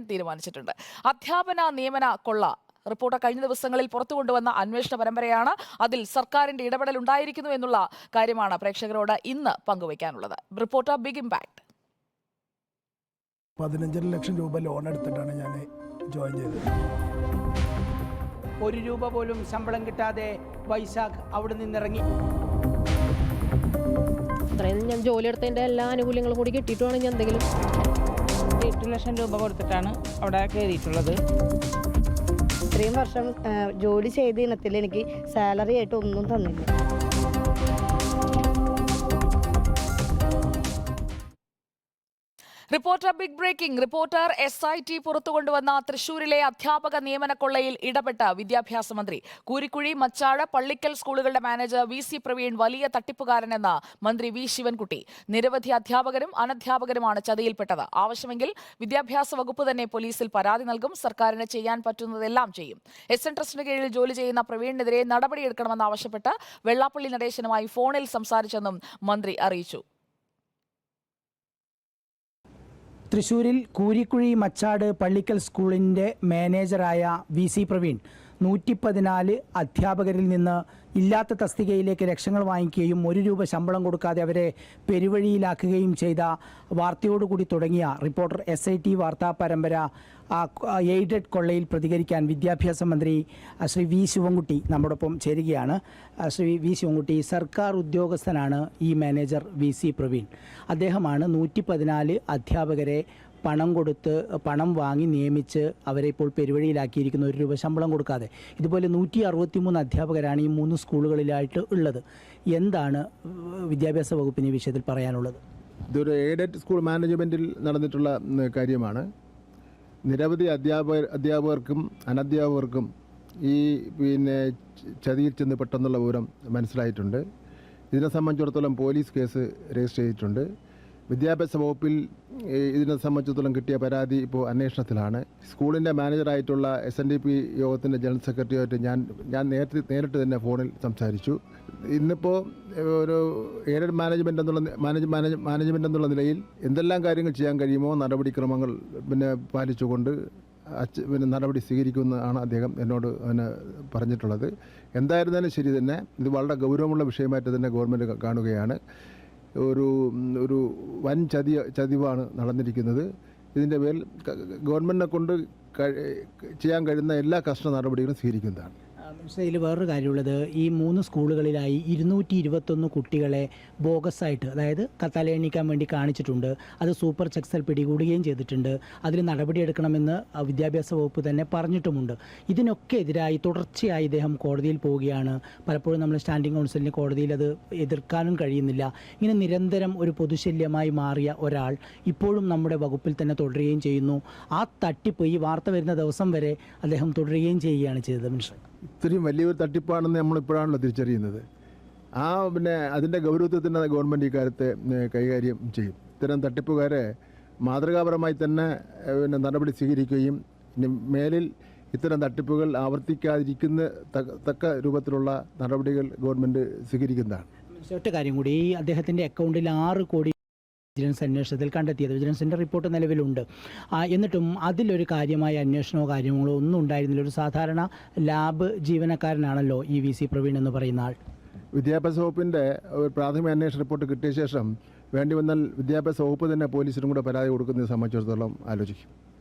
തീരുമാനിച്ചിട്ടുണ്ട്. അധ്യാപന നിയമന കൊള്ള റിപ്പോർട്ട് കഴിഞ്ഞ ദിവസങ്ങളിൽ പുറത്തു കൊണ്ടുവന്ന അന്വേഷണ പരമ്പരയാണ് അതിൽ സർക്കാരിന്റെ ഇടപെടൽ ഉണ്ടായിരിക്കുന്നു എന്നുള്ള കാര്യമാണ് പ്രേക്ഷകരോട് ഇന്ന് പങ്കുവയ്ക്കാനുള്ളത്. Reporter big impact. പതിനഞ്ചര ലക്ഷം രൂപ ലോൺ എടുത്തിട്ടാണ് ഞാൻ ജോയിൻ ചെയ്തത്. ഒരു രൂപ പോലും ശമ്പളം കിട്ടാതെ വൈശാഖ് അവിടെ നിന്നിറങ്ങി അത്രയും ഞാൻ ജോലി എടുത്തതിന്റെ എല്ലാ ആനുകൂല്യങ്ങളും കൂടി കിട്ടിയിട്ടുവാണെങ്കിൽ ഞാൻ എന്തെങ്കിലും എട്ട് ലക്ഷം രൂപ കൊടുത്തിട്ടാണ് അവിടെ കയറിയിട്ടുള്ളത്. ഇത്രയും വർഷം ജോലി ചെയ്ത ഇനത്തിൽ എനിക്ക് സാലറി ആയിട്ട് ഒന്നും തന്നില്ല. Reporter big breaking. Reporter S I T പുറത്തുകൊണ്ടുവന്ന തൃശൂരിലെ അധ്യാപക നിയമന കൊള്ളയിൽ ഇടപെട്ട വിദ്യാഭ്യാസ മന്ത്രി. കൂരിക്കുഴി മച്ചാട് പള്ളിക്കൽ സ്കൂളുകളുടെ മാനേജർ വി സി പ്രവീൺ വലിയ തട്ടിപ്പുകാരനെന്ന മന്ത്രി വി ശിവൻകുട്ടി. നിരവധി അധ്യാപകരും അനധ്യാപകരുമാണ് ചതിയിൽപ്പെട്ടത്. ആവശ്യമെങ്കിൽ വിദ്യാഭ്യാസ വകുപ്പ് തന്നെ പോലീസിൽ പരാതി നൽകും. സർക്കാരിന് ചെയ്യാൻ പറ്റുന്നതെല്ലാം ചെയ്യും. എസ് എൻ ട്രസ്റ്റിന് കീഴിൽ ജോലി ചെയ്യുന്ന പ്രവീണിനെതിരെ നടപടിയെടുക്കണമെന്നാവശ്യപ്പെട്ട് വെള്ളാപ്പള്ളി നടേശനുമായി ഫോണിൽ സംസാരിച്ചെന്നും മന്ത്രി അറിയിച്ചു. തൃശ്ശൂരിൽ കൂരിക്കുഴി മച്ചാട് പള്ളിക്കൽ സ്കൂളിന്റെ മാനേജറായ വി സി പ്രവീൺ. നൂറ്റി പതിനാല് അധ്യാപകരിൽ നിന്ന് ഇല്ലാത്ത തസ്തികയിലേക്ക് ലക്ഷങ്ങൾ വാങ്ങിക്കുകയും ഒരു രൂപ ശമ്പളം കൊടുക്കാതെ അവരെ പെരുവഴിയിലാക്കുകയും ചെയ്ത വാർത്തയോടുകൂടി തുടങ്ങിയ റിപ്പോർട്ടർ എസ് ഐ ടി വാർത്താ പരമ്പര എയ്ഡഡ് കൊള്ളയിൽ പ്രതികരിക്കാൻ വിദ്യാഭ്യാസ മന്ത്രി ശ്രീ വി ശിവൻകുട്ടി നമ്മോടൊപ്പം ചേരുകയാണ്. ശ്രീ വി ശിവൻകുട്ടി സർക്കാർ ഉദ്യോഗസ്ഥനാണ് ഈ മാനേജർ വി സി പ്രവീൺ. അദ്ദേഹമാണ് നൂറ്റി പതിനാല് അധ്യാപകരെ പണം കൊടുത്ത് പണം വാങ്ങി നിയമിച്ച് അവരെ ഇപ്പോൾ പെരുവഴിയിലാക്കിയിരിക്കുന്ന. ഒരു രൂപ ശമ്പളം കൊടുക്കാതെ. ഇതുപോലെ നൂറ്റി അറുപത്തി മൂന്ന് അധ്യാപകരാണ് ഈ മൂന്ന് സ്കൂളുകളിലായിട്ട് ഉള്ളത്. എന്താണ് വിദ്യാഭ്യാസ വകുപ്പിന് ഈ വിഷയത്തിൽ പറയാനുള്ളത്? ഇതൊരു എയ്ഡഡ് സ്കൂൾ മാനേജ്മെന്റിൽ നടന്നിട്ടുള്ള കാര്യമാണ്. നിരവധി അധ്യാപക അധ്യാപകർക്കും അനധ്യാപകർക്കും ഈ പിന്നെ ചതിയിൽ ചെന്ന് പെട്ടെന്നുള്ള വിവരം മനസ്സിലായിട്ടുണ്ട്. ഇതിനെ സംബന്ധിച്ചിടത്തോളം പോലീസ് കേസ് രജിസ്റ്റർ ചെയ്തിട്ടുണ്ട്. വിദ്യാഭ്യാസ വകുപ്പിൽ ഇതിനെ സംബന്ധിച്ചിടത്തോളം കിട്ടിയ പരാതി ഇപ്പോൾ അന്വേഷണത്തിലാണ്. സ്കൂളിന്റെ മാനേജറായിട്ടുള്ള എസ് എൻ ഡി പി യോഗത്തിന്റെ ജനറൽ സെക്രട്ടറിയായിട്ട് ഞാൻ ഞാൻ നേരത്തെ നേരിട്ട് തന്നെ ഫോണിൽ സംസാരിച്ചു. ഇന്നിപ്പോൾ ഒരു എയ്ഡഡ് മാനേജ്മെന്റ് എന്നുള്ള മാനേജ് മാനേജ് മാനേജ്മെന്റ് എന്നുള്ള നിലയിൽ എന്തെല്ലാം കാര്യങ്ങൾ ചെയ്യാൻ കഴിയുമോ നടപടിക്രമങ്ങൾ പിന്നെ പാലിച്ചുകൊണ്ട് അച്ഛ പിന്നെ നടപടി സ്വീകരിക്കുമെന്നാണ് അദ്ദേഹം എന്നോട് പിന്നെ പറഞ്ഞിട്ടുള്ളത്. എന്തായിരുന്നാലും ശരി തന്നെ ഇത് വളരെ ഗൗരവമുള്ള വിഷയമായിട്ട് തന്നെ ഗവൺമെന്റ് കാണുകയാണ്. ഒരു ഒരു വൻ ചതി ചതിവാണ് നടന്നിരിക്കുന്നത്. ഇതിന്റെ പേരിൽ ഗവൺമെന്റിനെ കൊണ്ട് ചെയ്യാൻ കഴിയുന്ന എല്ലാ കർശന നടപടികളും സ്വീകരിക്കുന്നതാണ്. ഇതിൽ വേറൊരു കാര്യമുള്ളത് ഈ മൂന്ന് സ്കൂളുകളിലായി ഇരുന്നൂറ്റി ഇരുപത്തൊന്ന് കുട്ടികളെ ബോഗസായിട്ട് അതായത് തലയെണ്ണിക്കാൻ വേണ്ടി കാണിച്ചിട്ടുണ്ട്. അത് സൂപ്പർ ചെക്സൽ പിടികൂടുകയും ചെയ്തിട്ടുണ്ട്. അതിൽ നടപടിയെടുക്കണമെന്ന് വിദ്യാഭ്യാസ വകുപ്പ് തന്നെ പറഞ്ഞിട്ടുമുണ്ട്. ഇതിനൊക്കെ എതിരായി തുടർച്ചയായി ഇദ്ദേഹം കോടതിയിൽ പോവുകയാണ്. പലപ്പോഴും നമ്മൾ സ്റ്റാൻഡിംഗ് കൗൺസിലിന് കോടതിയിൽ അത് എതിർക്കാനും കഴിയുന്നില്ല. ഇങ്ങനെ നിരന്തരം ഒരു പൊതുശല്യമായി മാറിയ ഒരാൾ ഇപ്പോഴും നമ്മുടെ വകുപ്പിൽ തന്നെ തുടരുകയും ചെയ്യുന്നു. ആ തട്ടിപ്പ് ഈ വാർത്ത വരുന്ന ദിവസം വരെ അദ്ദേഹം തുടരുകയും ചെയ്യുകയാണ് ചെയ്തത്. മിനിസ്റ്റർ ഇത്രയും വലിയൊരു തട്ടിപ്പാണെന്ന് നമ്മളിപ്പോഴാണല്ലോ തിരിച്ചറിയുന്നത്. ആ പിന്നെ അതിന്റെ ഗൗരവത്തിൽ തന്നെ ഗവൺമെന്റ് ഇക്കാര്യത്തെ കൈകാര്യം ചെയ്യും. ഇത്തരം തട്ടിപ്പുകാരെ മാതൃകാപരമായി തന്നെ പിന്നെ നടപടി സ്വീകരിക്കുകയും ഇനി മേലിൽ ഇത്തരം തട്ടിപ്പുകൾ ആവർത്തിക്കാതിരിക്കുന്ന തക്ക- തക്ക രൂപത്തിലുള്ള നടപടികൾ ഗവൺമെന്റ് സ്വീകരിക്കുന്നതാണ്. ഒറ്റ കാര്യം കൂടി. ഈ അദ്ദേഹത്തിന്റെ അക്കൗണ്ടിൽ ആറ് കോടി വിജിലൻസ് അന്വേഷണത്തിൽ കണ്ടെത്തിയത്. വിജിലൻസിന്റെ റിപ്പോർട്ട് നിലവിലുണ്ട്. എന്നിട്ടും അതിലൊരു കാര്യമായ അന്വേഷണമോ കാര്യങ്ങളോ ഒന്നും ഉണ്ടായിരുന്നില്ല. ഒരു സാധാരണ ലാബ് ജീവനക്കാരനാണല്ലോ ഇ വി സി പ്രവീൺ എന്ന് പറയുന്ന ആൾ. വിദ്യാഭ്യാസ വകുപ്പിന്റെ ഒരു പ്രാഥമിക അന്വേഷണ റിപ്പോർട്ട് കിട്ടിയ ശേഷം വേണ്ടി വന്നാൽ വിദ്യാഭ്യാസ വകുപ്പ് തന്നെ പോലീസിനും കൂടെ പരാതി കൊടുക്കുന്നത് സംബന്ധിച്ചിടത്തോളം ആലോചിക്കും.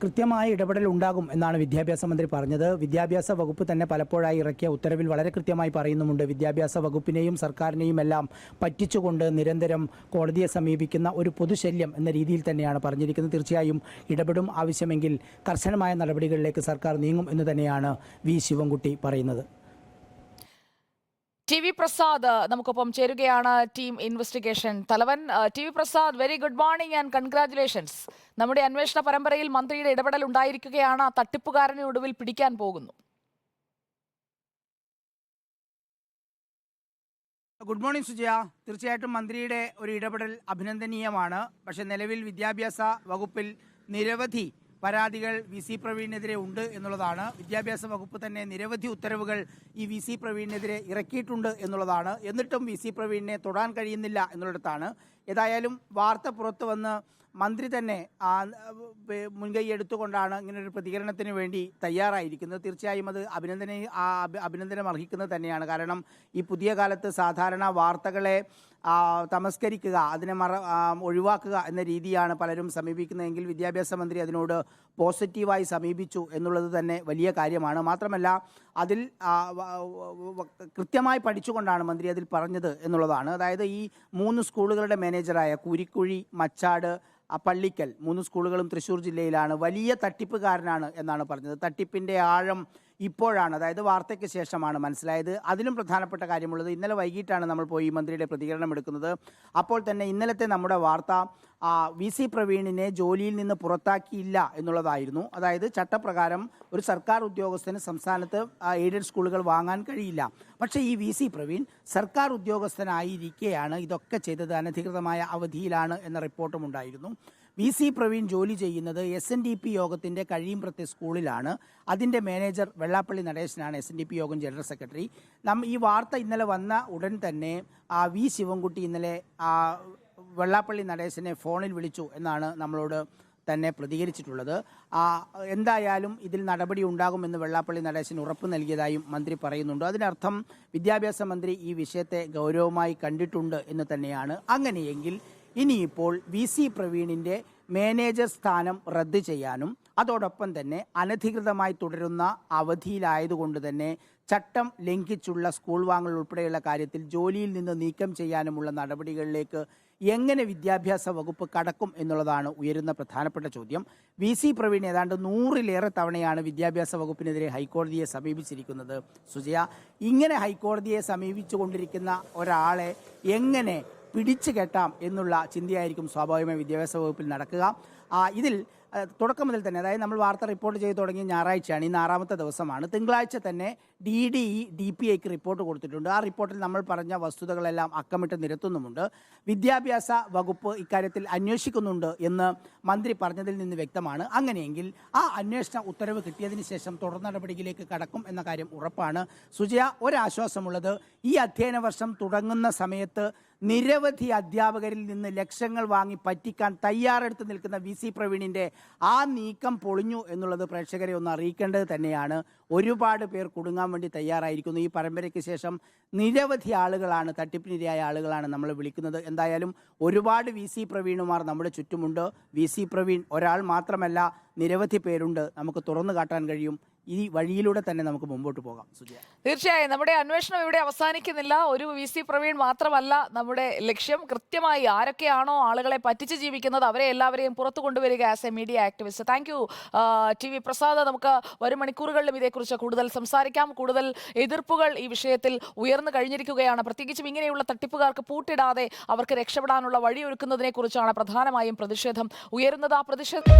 കൃത്യമായ ഇടപെടൽ ഉണ്ടാകും എന്നാണ് വിദ്യാഭ്യാസ മന്ത്രി പറഞ്ഞത്. വിദ്യാഭ്യാസ വകുപ്പ് തന്നെ പലപ്പോഴായി ഇറക്കിയ ഉത്തരവിൽ വളരെ കൃത്യമായി പറയുന്നുമുണ്ട്. വിദ്യാഭ്യാസ വകുപ്പിനെയും സർക്കാരിനെയും എല്ലാം പറ്റിച്ചുകൊണ്ട് നിരന്തരം കോടതിയെ സമീപിക്കുന്ന ഒരു പൊതുശല്യം എന്ന രീതിയിൽ തന്നെയാണ് പറഞ്ഞിരിക്കുന്നത്. തീർച്ചയായും ഇടപെടും ആവശ്യമെങ്കിൽ കർശനമായ നടപടികളിലേക്ക് സർക്കാർ നീങ്ങും എന്ന് തന്നെയാണ് വി. ശിവൻകുട്ടി പറയുന്നത്. ടി വി പ്രസാദ് നമുക്കൊപ്പം ചേരുകയാണ് ടീം ഇൻവെസ്റ്റിഗേഷൻ തലവൻ. T V Prasad very good morning and congratulations നമ്മുടെ അന്വേഷണ പരമ്പരയിൽ മന്ത്രിയുടെ ഇടപെടൽ ഉണ്ടായിരിക്കുകയാണ്. ആ തട്ടിപ്പുകാരനെ ഒടുവിൽ പിടിക്കാൻ പോകുന്നു. Good morning Sujaya. തീർച്ചയായിട്ടും മന്ത്രിയുടെ ഒരു ഇടപെടൽ അഭിനന്ദനീയമാണ്. പക്ഷേ നിലവിൽ വിദ്യാഭ്യാസ വകുപ്പിൽ നിരവധി പരാതികൾ വി സി പ്രവീണിനെതിരെ ഉണ്ട് എന്നുള്ളതാണ്. വിദ്യാഭ്യാസ വകുപ്പ് തന്നെ നിരവധി ഉത്തരവുകൾ ഈ വി സി പ്രവീണിനെതിരെ ഇറക്കിയിട്ടുണ്ട് എന്നുള്ളതാണ്. എന്നിട്ടും വി സി പ്രവീണിനെ തൊടാൻ കഴിയുന്നില്ല എന്നുള്ളിടത്താണ്. ഏതായാലും വാർത്ത പുറത്തു വന്ന് മന്ത്രി തന്നെ മുൻകൈ എടുത്തുകൊണ്ടാണ് ഇങ്ങനെ ഒരു പ്രതികരണത്തിന് വേണ്ടി തയ്യാറായിരിക്കുന്നത്. തീർച്ചയായും അത് അഭിനന്ദന അഭിനന്ദനം അർഹിക്കുന്നത് തന്നെയാണ്. കാരണം ഈ പുതിയ കാലത്ത് സാധാരണ വാർത്തകളെ തമസ്കരിക്കുക അതിനെ മറ ഒഴിവാക്കുക എന്ന രീതിയാണ് പലരും സമീപിക്കുന്നതെങ്കിൽ വിദ്യാഭ്യാസ മന്ത്രി അതിനോട് പോസിറ്റീവായി സമീപിച്ചു എന്നുള്ളത് തന്നെ വലിയ കാര്യമാണ്. മാത്രമല്ല അതിൽ കൃത്യമായി പഠിച്ചുകൊണ്ടാണ് മന്ത്രി അതിൽ പറഞ്ഞത് എന്നുള്ളതാണ്. അതായത് ഈ മൂന്ന് സ്കൂളുകളുടെ മാനേജറായ കുരിക്കുഴി മച്ചാട് പള്ളിക്കൽ മൂന്ന് സ്കൂളുകളും തൃശ്ശൂർ ജില്ലയിലാണ്. വലിയ തട്ടിപ്പുകാരനാണ് എന്നാണ് പറഞ്ഞത്. തട്ടിപ്പിന്റെ ആഴം ഇപ്പോഴാണ് അതായത് വാർത്തയ്ക്ക് ശേഷമാണ് മനസ്സിലായത്. അതിലും പ്രധാനപ്പെട്ട കാര്യമുള്ളത് ഇന്നലെ വൈകിട്ടാണ് നമ്മൾ പോയി മന്ത്രിയുടെ പ്രതികരണം എടുക്കുന്നത്. അപ്പോൾ തന്നെ ഇന്നലത്തെ നമ്മുടെ വാർത്ത വി സി പ്രവീണിനെ ജോലിയിൽ നിന്ന് പുറത്താക്കിയില്ല എന്നുള്ളതായിരുന്നു. അതായത് ചട്ടപ്രകാരം ഒരു സർക്കാർ ഉദ്യോഗസ്ഥന് സംസ്ഥാനത്ത് എയ്ഡഡ് സ്കൂളുകൾ വാങ്ങാൻ കഴിയില്ല. പക്ഷേ ഈ വി സി പ്രവീൺ സർക്കാർ ഉദ്യോഗസ്ഥനായിരിക്കെയാണ് ഇതൊക്കെ ചെയ്തത് അനധികൃതമായ അവധിയിലാണ് എന്ന റിപ്പോർട്ടും ഉണ്ടായിരുന്നു വി സി പ്രവീൺ ജോലി ചെയ്യുന്നത് എസ് എൻ ഡി പി യോഗത്തിന്റെ കഴിയുമ്പുറത്തെ സ്കൂളിലാണ്. അതിന്റെ മാനേജർ വെള്ളാപ്പള്ളി നടേശനാണ് എസ് എൻ ഡി പി യോഗം ജനറൽ സെക്രട്ടറി. നം ഈ വാർത്ത ഇന്നലെ വന്ന ഉടൻ തന്നെ ആ വി ശിവൻകുട്ടി ഇന്നലെ ആ വെള്ളാപ്പള്ളി നടേശനെ ഫോണിൽ വിളിച്ചു എന്നാണ് നമ്മളോട് തന്നെ പ്രതികരിച്ചിട്ടുള്ളത്. ആ, എന്തായാലും ഇതിൽ നടപടി ഉണ്ടാകുമെന്ന് വെള്ളാപ്പള്ളി നടേശൻ ഉറപ്പ് നൽകിയതായും മന്ത്രി പറയുന്നുണ്ട്. അതിനർത്ഥം വിദ്യാഭ്യാസ മന്ത്രി ഈ വിഷയത്തെ ഗൗരവമായി കണ്ടിട്ടുണ്ട് എന്ന് തന്നെയാണ്. അങ്ങനെയെങ്കിൽ ഇനിയിപ്പോൾ വി സി പ്രവീണിന്റെ മാനേജർ സ്ഥാനം റദ്ദ് ചെയ്യാനും അതോടൊപ്പം തന്നെ അനധികൃതമായി തുടരുന്ന അവധിയിലായതുകൊണ്ട് തന്നെ ചട്ടം ലംഘിച്ചുള്ള സ്കൂൾ വാങ്ങൽ ഉൾപ്പെടെയുള്ള കാര്യത്തിൽ ജോലിയിൽ നിന്ന് നീക്കം ചെയ്യാനുമുള്ള നടപടികളിലേക്ക് എങ്ങനെ വിദ്യാഭ്യാസ വകുപ്പ് കടക്കും എന്നുള്ളതാണ് ഉയരുന്ന പ്രധാനപ്പെട്ട ചോദ്യം. വി സി പ്രവീൺ ഏതാണ്ട് നൂറിലേറെ തവണയാണ് വിദ്യാഭ്യാസ വകുപ്പിനെതിരെ ഹൈക്കോടതിയെ സമീപിച്ചിരിക്കുന്നത്. സുജയ ഇങ്ങനെ ഹൈക്കോടതിയെ സമീപിച്ചുകൊണ്ടിരിക്കുന്ന ഒരാളെ എങ്ങനെ പിടിച്ചു കെട്ടാം എന്നുള്ള ചിന്തയായിരിക്കും സ്വാഭാവികമായി വിദ്യാഭ്യാസ വകുപ്പിൽ നടക്കുക. ഇതിൽ തുടക്കം മുതൽ തന്നെ അതായത് നമ്മൾ വാർത്ത റിപ്പോർട്ട് ചെയ്ത് തുടങ്ങിയ ഞായറാഴ്ചയാണ് ഇന്ന് ആറാമത്തെ ദിവസമാണ്. തിങ്കളാഴ്ച തന്നെ D D E D P ഐക്ക് റിപ്പോർട്ട് കൊടുത്തിട്ടുണ്ട്. ആ റിപ്പോർട്ടിൽ നമ്മൾ പറഞ്ഞ വസ്തുതകളെല്ലാം അക്കമിട്ട് നിരത്തുന്നുമുണ്ട്. വിദ്യാഭ്യാസ വകുപ്പ് ഇക്കാര്യത്തിൽ അന്വേഷിക്കുന്നുണ്ട് എന്ന് മന്ത്രി പറഞ്ഞതിൽ നിന്ന് വ്യക്തമാണ്. അങ്ങനെയെങ്കിൽ ആ അന്വേഷണ ഉത്തരവ് കിട്ടിയതിന് ശേഷം തുടർ നടപടിയിലേക്ക് കടക്കും എന്ന കാര്യം ഉറപ്പാണ്. സുജയ ഒരാശ്വാസമുള്ളത് ഈ അധ്യയന വർഷം തുടങ്ങുന്ന സമയത്ത് നിരവധി അധ്യാപകരിൽ നിന്ന് ലക്ഷങ്ങൾ വാങ്ങി പറ്റിക്കാൻ തയ്യാറെടുത്ത് നിൽക്കുന്ന വി സി പ്രവീണിന്റെ ആ നീക്കം പൊളിഞ്ഞു എന്നുള്ളത് പ്രേക്ഷകരെ ഒന്ന് അറിയിക്കേണ്ടത് തന്നെയാണ്. ഒരുപാട് പേർ കുടുങ്ങാൻ വേണ്ടി തയ്യാറായിരിക്കുന്നു. ഈ പരമ്പരയ്ക്ക് ശേഷം നിരവധി ആളുകളാണ് തട്ടിപ്പിനിരയായ ആളുകളാണ് നമ്മൾ വിളിക്കുന്നത്. എന്തായാലും ഒരുപാട് വി സി പ്രവീണുമാർ നമ്മുടെ ചുറ്റുമുണ്ട്. വി സി പ്രവീൺ ഒരാൾ മാത്രമല്ല നിരവധി പേരുണ്ട്. നമുക്ക് തുറന്നു കാട്ടാൻ കഴിയും. ഈ വഴിയിലൂടെ തന്നെ നമുക്ക് മുമ്പോട്ട് പോകാം തീർച്ചയായും. നമ്മുടെ അന്വേഷണം ഇവിടെ അവസാനിക്കുന്നില്ല. ഒരു വി സി പ്രവീൺ മാത്രമല്ല നമ്മുടെ ലക്ഷ്യം. കൃത്യമായി ആരൊക്കെയാണോ ആളുകളെ പറ്റിച്ച് ജീവിക്കുന്നത് അവരെ എല്ലാവരെയും പുറത്തു കൊണ്ടുവരിക as a media activist thank you T V Prasad. നമുക്ക് വരും മണിക്കൂറുകളിലും ഇതേക്കുറിച്ച് കൂടുതൽ സംസാരിക്കാം. കൂടുതൽ എതിർപ്പുകൾ ഈ വിഷയത്തിൽ ഉയർന്നു കഴിഞ്ഞിരിക്കുകയാണ്. പ്രത്യേകിച്ചും ഇങ്ങനെയുള്ള തട്ടിപ്പുകാർക്ക് പൂട്ടിടാതെ അവർക്ക് രക്ഷപ്പെടാനുള്ള വഴിയൊരുക്കുന്നതിനെ കുറിച്ചാണ് പ്രധാനമായും പ്രതിഷേധം ഉയരുന്നത്. ആ പ്രതിഷേധം